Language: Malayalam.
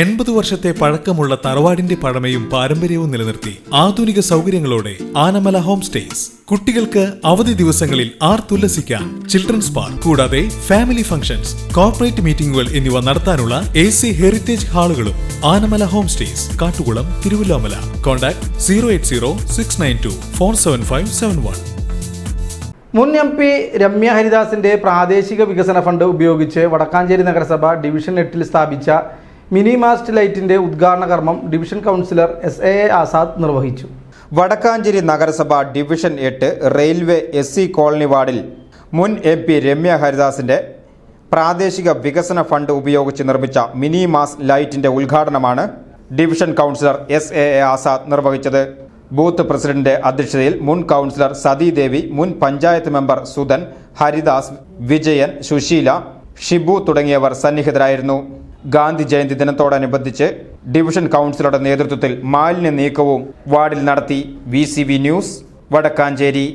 എൺപത് വർഷത്തെ പഴക്കമുള്ള തറവാടിന്റെ പഴമയും പാരമ്പര്യവും നിലനിർത്തി ആധുനിക സൗകര്യങ്ങളോടെ ആനമല ഹോം സ്റ്റേസ്. കുട്ടികൾക്ക് അവധി ദിവസങ്ങളിൽ ആർ ആർത്തുല്ലസിക്കാൻ ചിൽഡ്രൻസ് പാർക്ക് കൂടാതെ ഫാമിലി ഫംഗ്ഷൻസ് കോർപ്പറേറ്റ് മീറ്റിംഗുകൾ എന്നിവ നടത്താനുള്ള A C heritage ഹാളുകളും Anamala home stays Kattukulam Thiruvillwamala. Contact zero eight zero six nine two four seven five seven one. മുൻ എം പി രമ്യ ഹരിദാസിന്റെ പ്രാദേശിക വികസന ഫണ്ട് ഉപയോഗിച്ച് വടക്കാഞ്ചേരി നഗരസഭ ഡിവിഷൻ എട്ടിൽ സ്ഥാപിച്ച മിനി മാസ്റ്റ് ലൈറ്റിന്റെ ഉദ്ഘാടന കർമ്മം division councillor S A Azad നിർവഹിച്ചു. വടക്കാഞ്ചേരി നഗരസഭ ഡിവിഷൻ എട്ട് റെയിൽവേ എസ് സി കോളനി വാർഡിൽ മുൻ എം പി രമ്യ ഹരിദാസിന്റെ പ്രാദേശിക വികസന ഫണ്ട് ഉപയോഗിച്ച് നിർമ്മിച്ച മിനി മാസ് ലൈറ്റിന്റെ ഉദ്ഘാടനമാണ് division councillor S A Azad നിർവഹിച്ചത്. ബൂത്ത് പ്രസിഡന്റ് അധ്യക്ഷതയിൽ മുൻ കൗൺസിലർ സതീദേവി മുൻ പഞ്ചായത്ത് മെമ്പർ സുധൻ ഹരിദാസ് വിജയൻ സുശീല ഷിബു തുടങ്ങിയവർ സന്നിഹിതരായിരുന്നു. ഗാന്ധി ജയന്തി ദിനത്തോടനുബന്ധിച്ച് ഡിവിഷൻ കൗൺസിലറുടെ നേതൃത്വത്തിൽ മാലിന്യ നീക്കവും വാർഡിൽ നടത്തി വി ന്യൂസ് വടക്കാഞ്ചേരി.